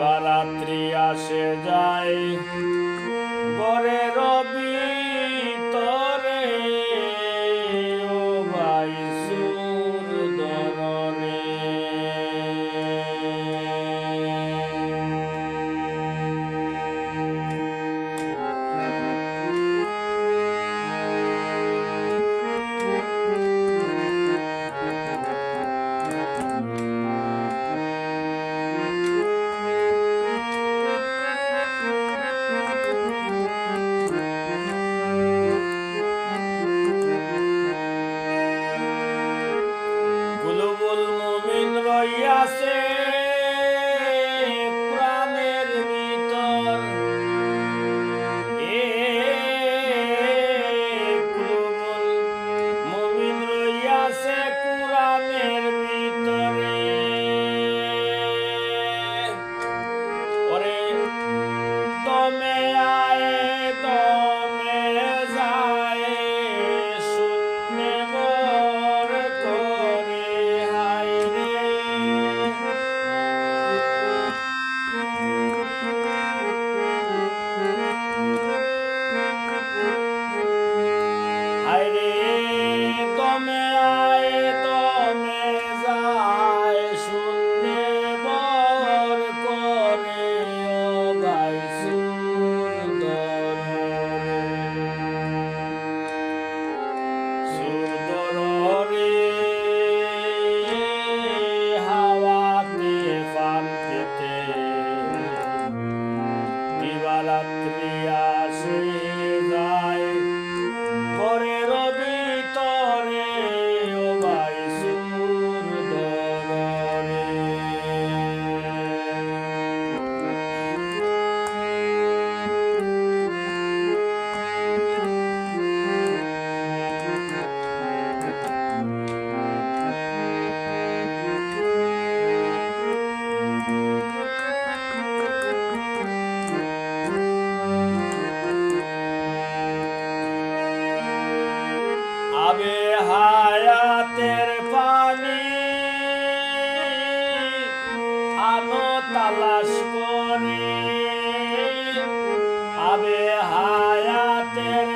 দিবারাত্রি আসে যায়। বরের Master. পাবে হায়াতের পানি। আলো তালাশ করে। পাবে হায়াতের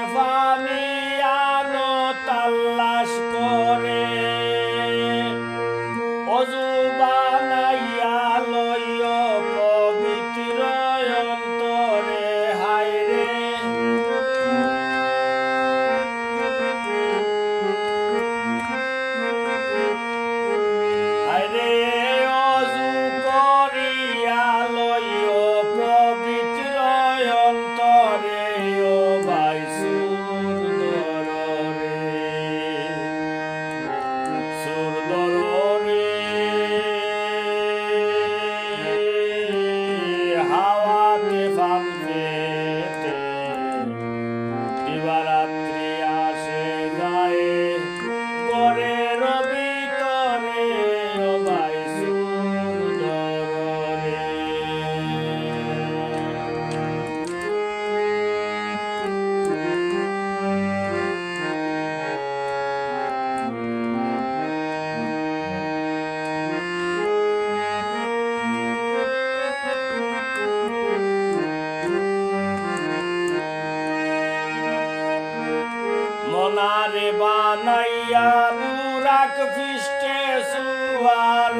সুয়ার বানাইয়া বুরাক ফিস্টে সুয়ার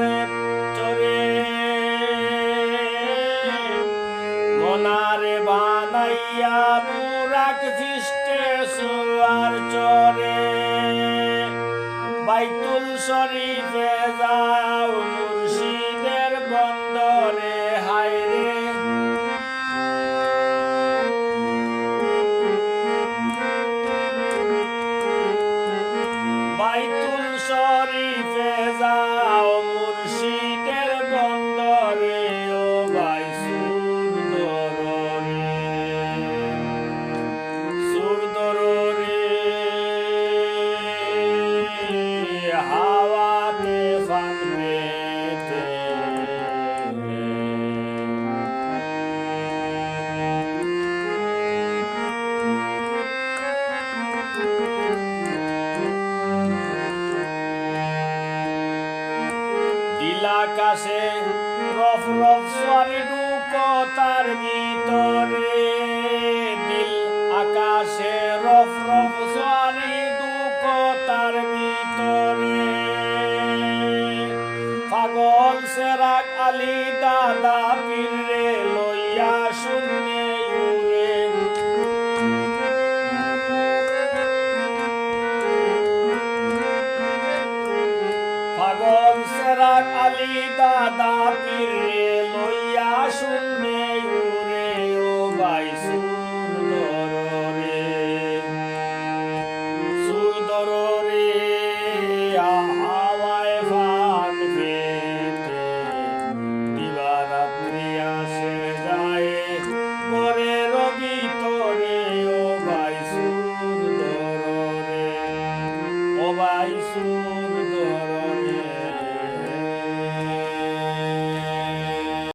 চরে মনারে বানাইয়া বুরাক ফিস্টে সুয়ার চরে বাইতুল শরীফে যাও নীল আকাশে রফ রফ স্বরে ঢুকো তার ভিতরে। নীল আকাশে রফ রফ স্বরে ঢুকো তার ভিতরে। পাগল সেরাক আলী সেরাক আলী দাদা